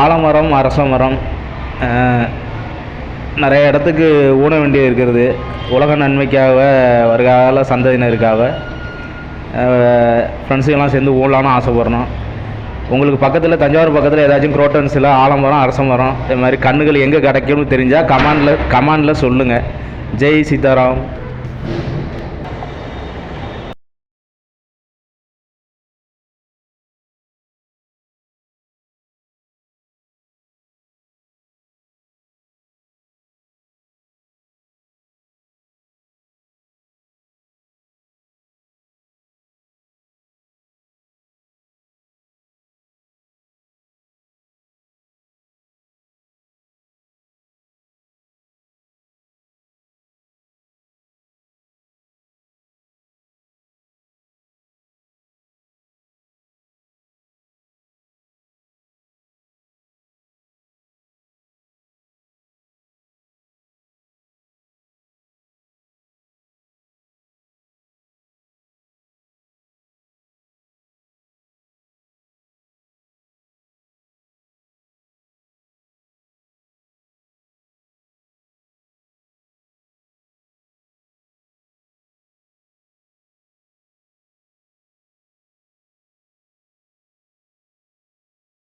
ஆலமரம் அரச மரம் நிறைய இடத்துக்கு ஊன வேண்டியது இருக்கிறது. உலக நன்மைக்காக வருகால சந்ததியினருக்காக ஃப்ரெண்ட்ஸுங்கெல்லாம் சேர்ந்து ஊழலான்னு ஆசைப்பட்றோம் உங்களுக்கு பக்கத்தில் தஞ்சாவூர் பக்கத்தில் ஏதாச்சும் குரோட்டன்ஸில் ஆலமரம் அரச மரம் இது மாதிரி கண்ணுகள் எங்கே கிடைக்கும்னு தெரிஞ்சால் கமாண்டில் கமாண்டில் சொல்லுங்கள் ஜெய் சீதாராம்.